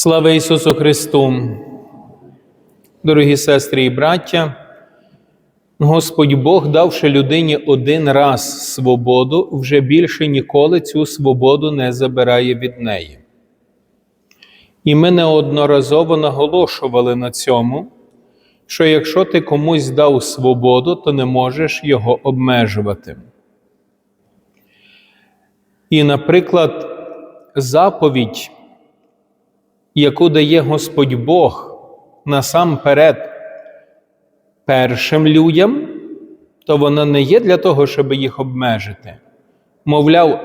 Слава Ісусу Христу! Дорогі сестри і браття, Господь Бог, давши людині один раз свободу, вже більше ніколи цю свободу не забирає від неї. І ми неодноразово наголошували на цьому, що якщо ти комусь дав свободу, то не можеш його обмежувати. І, наприклад, заповідь, яку дає Господь Бог насамперед першим людям, то вона не є для того, щоб їх обмежити. Мовляв,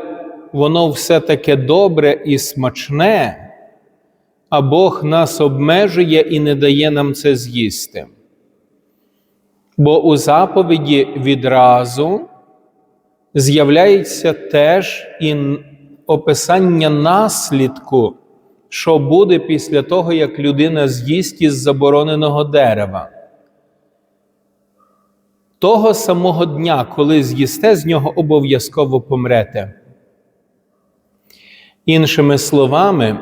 воно все таке добре і смачне, а Бог нас обмежує і не дає нам це з'їсти. Бо у заповіді відразу з'являється теж і описання наслідку, що буде після того, як людина з'їсть із забороненого дерева. Того самого дня, коли з'їсте, з нього обов'язково помрете. Іншими словами,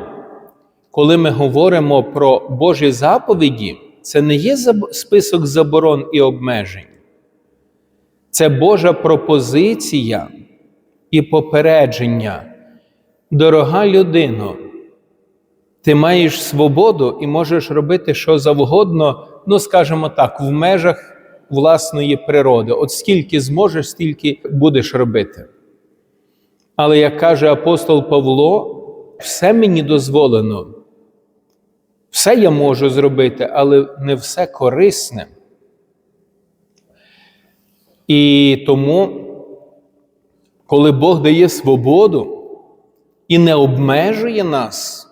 коли ми говоримо про Божі заповіді, це не є список заборон і обмежень. Це Божа пропозиція і попередження. Дорога людино, ти маєш свободу і можеш робити що завгодно, ну, скажімо так, в межах власної природи. От скільки зможеш, стільки будеш робити. Але як каже апостол Павло, все мені дозволено, все я можу зробити, але не все корисне. І тому, коли Бог дає свободу і не обмежує нас,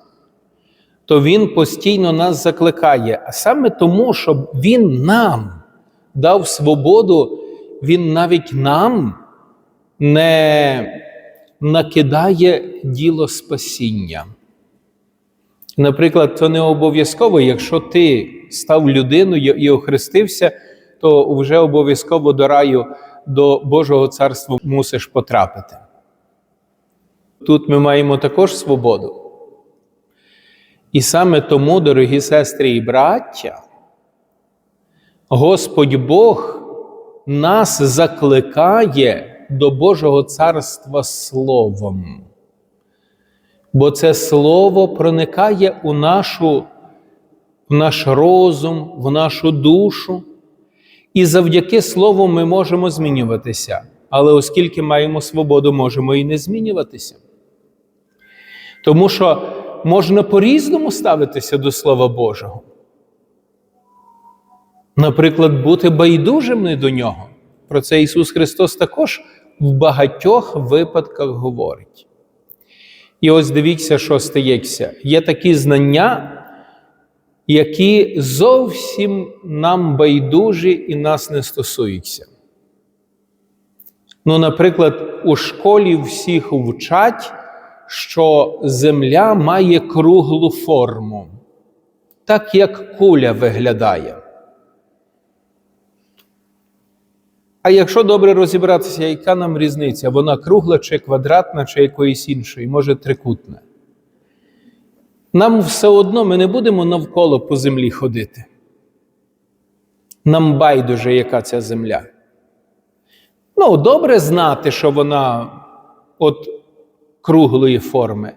то Він постійно нас закликає. А саме тому, щоб Він нам дав свободу, Він навіть нам не накидає діло спасіння. Наприклад, це не обов'язково, якщо ти став людиною і охрестився, то вже обов'язково до раю до Божого царства мусиш потрапити. Тут ми маємо також свободу. І саме тому, дорогі сестри і браття, Господь Бог нас закликає до Божого царства Словом. Бо це Слово проникає у нашу, в наш розум, в нашу душу. І завдяки Слову ми можемо змінюватися. Але оскільки маємо свободу, можемо і не змінюватися. Тому що можна по-різному ставитися до Слова Божого. Наприклад, бути байдужими до нього. Про це Ісус Христос також в багатьох випадках говорить. І ось дивіться, що стається. Є такі знання, які зовсім нам байдужі і нас не стосуються. Ну, наприклад, у школі всіх вчать, що Земля має круглу форму, так як куля виглядає. А якщо добре розібратися, яка нам різниця? Вона кругла, чи квадратна, чи якоїсь іншої, може трикутна. Нам все одно ми не будемо навколо по землі ходити. Нам байдуже, яка ця земля. Ну, добре знати, що вона от круглої форми.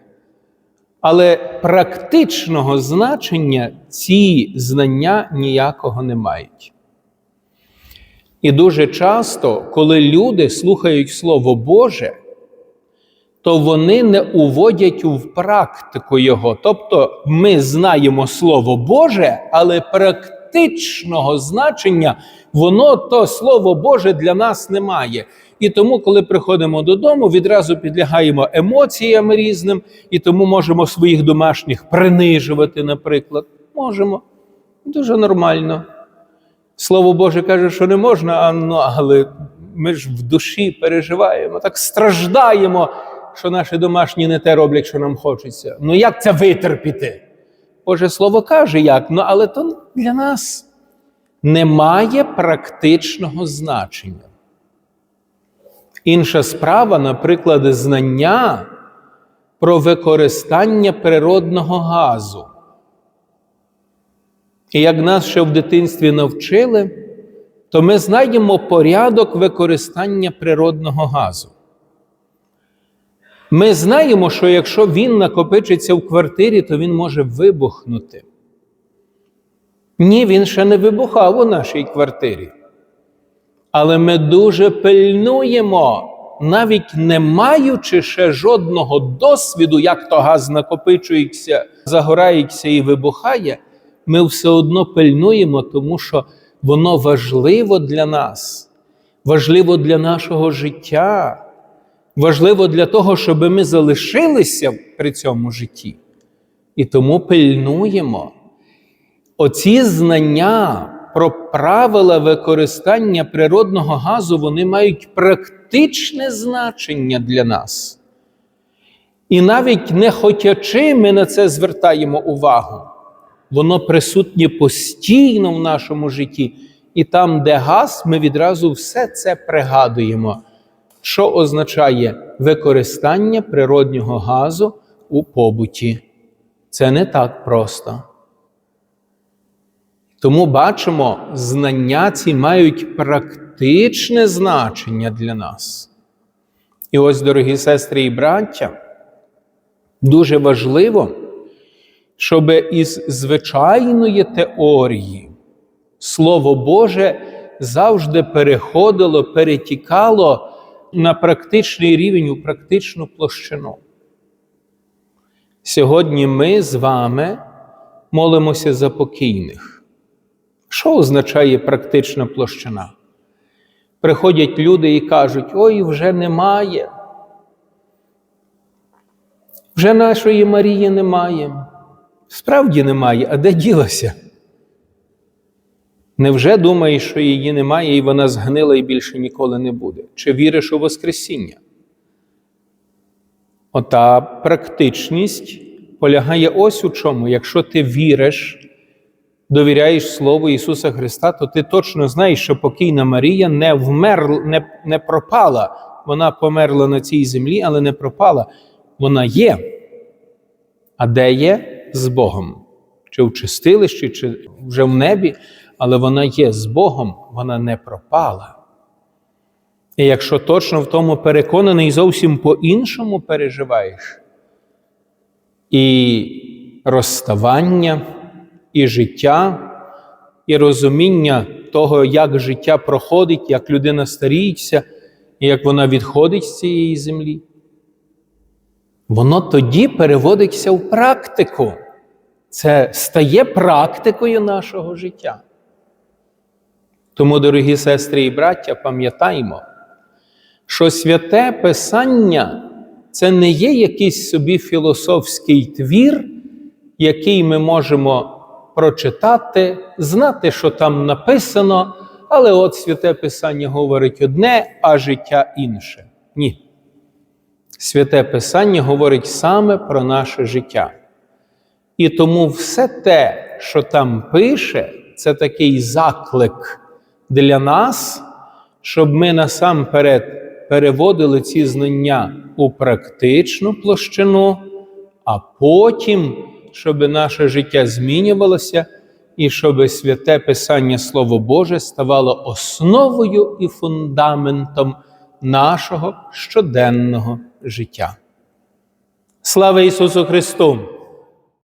Але практичного значення ці знання ніякого не мають. І дуже часто, коли люди слухають Слово Боже, то вони не уводять в практику Його. Тобто ми знаємо Слово Боже, але практичного значення воно то Слово Боже для нас не має. І тому, коли приходимо додому, відразу підлягаємо емоціям різним, і тому можемо своїх домашніх принижувати, наприклад. Можемо. Дуже нормально. Слово Боже каже, що не можна, ну, але ми ж в душі переживаємо, так страждаємо, що наші домашні не те роблять, що нам хочеться. Ну як це витерпіти? Боже Слово каже, як, ну, але то для нас немає практичного значення. Інша справа, наприклад, знання про використання природного газу. І як нас ще в дитинстві навчили, то ми знайдемо порядок використання природного газу. Ми знаємо, що якщо він накопичиться в квартирі, то він може вибухнути. Ні, він ще не вибухав у нашій квартирі. Але ми дуже пильнуємо, навіть не маючи ще жодного досвіду, як то газ накопичується, загорається і вибухає, ми все одно пильнуємо, тому що воно важливо для нас, важливо для нашого життя, важливо для того, щоб ми залишилися при цьому житті. І тому пильнуємо. Оці знання про правила використання природного газу вони мають практичне значення для нас. І навіть не хотячи, ми на це звертаємо увагу. Воно присутнє постійно в нашому житті. І там, де газ, ми відразу все це пригадуємо, що означає використання природнього газу у побуті. Це не так просто. Тому бачимо, знання ці мають практичне значення для нас. І ось, дорогі сестри і браття, дуже важливо, щоб із звичайної теорії Слово Боже завжди переходило, перетікало на практичний рівень, у практичну площину. Сьогодні ми з вами молимося за покійних. Що означає практична площина? Приходять люди і кажуть: ой, вже немає. Вже нашої Марії немає. Справді немає, а де ділася? Невже думаєш, що її немає і вона згнила і більше ніколи не буде? Чи віриш у Воскресіння? Ота практичність полягає ось у чому. Якщо ти віриш, довіряєш Слову Ісуса Христа, то ти точно знаєш, що покійна Марія не вмерла, не, не пропала. Вона померла на цій землі, але не пропала. Вона є. А де є? З Богом. Чи в чистилищі, чи вже в небі, але вона є з Богом, вона не пропала. І якщо точно в тому переконаний, зовсім по-іншому переживаєш, і розставання, і життя, і розуміння того, як життя проходить, як людина старіється, і як вона відходить з цієї землі, воно тоді переводиться в практику. Це стає практикою нашого життя. Тому, дорогі сестри і браття, пам'ятаймо, що святе Писання це не є якийсь собі філософський твір, який ми можемо прочитати, знати, що там написано, але от святе Писання говорить одне, а життя інше. Ні. Святе Писання говорить саме про наше життя. І тому все те, що там пише, це такий заклик для нас, щоб ми насамперед переводили ці знання у практичну площину, а потім, щоб наше життя змінювалося, і щоб святе Писання Слово Боже ставало основою і фундаментом нашого щоденного життя. Слава Ісусу Христу!